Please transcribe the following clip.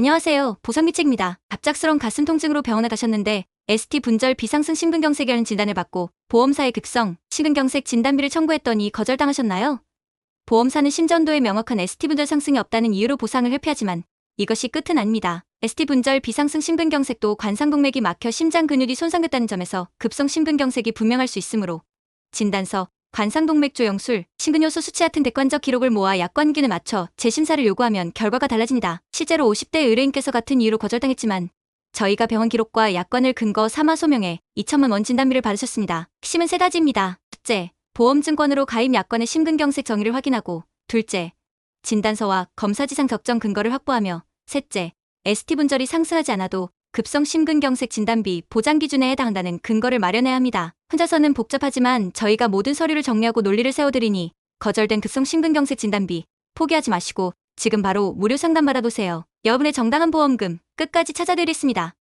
안녕하세요. 보성미책입니다. 갑작스런 가슴 통증으로 병원에 가셨는데 ST 분절 비상승 심근경색이라는 진단을 받고 보험사에 급성 심근경색 진단비를 청구했더니 거절당하셨나요? 보험사는 심전도에 명확한 ST 분절 상승이 없다는 이유로 보상을 회피하지만 이것이 끝은 아닙니다. ST 분절 비상승 심근경색도 관상동맥이 막혀 심장 근육이 손상됐다는 점에서 급성 심근경색이 분명할 수 있으므로 진단서, 관상동맥 조 영술, 심근요소 수치 같은 객관적 기록을 모아 약관균을 맞춰 재심사를 요구하면 결과가 달라집니다. 실제로 50대 의뢰인께서 같은 이유로 거절당했지만 저희가 병원 기록과 약관을 근거 삼아 소명해 2천만 원 진단비를 받으셨습니다. 핵심은 세 가지입니다. 첫째, 보험증권으로 가입 약관의 심근경색 정의를 확인하고 둘째, 진단서와 검사지상 적정 근거를 확보하며 셋째, ST 분절이 상승하지 않아도 급성 심근경색 진단비 보장 기준에 해당한다는 근거를 마련해야 합니다. 혼자서는 복잡하지만 저희가 모든 서류를 정리하고 논리를 세워드리니 거절된 급성 심근경색 진단비 포기하지 마시고 지금 바로 무료 상담 받아보세요. 여러분의 정당한 보험금 끝까지 찾아드리겠습니다.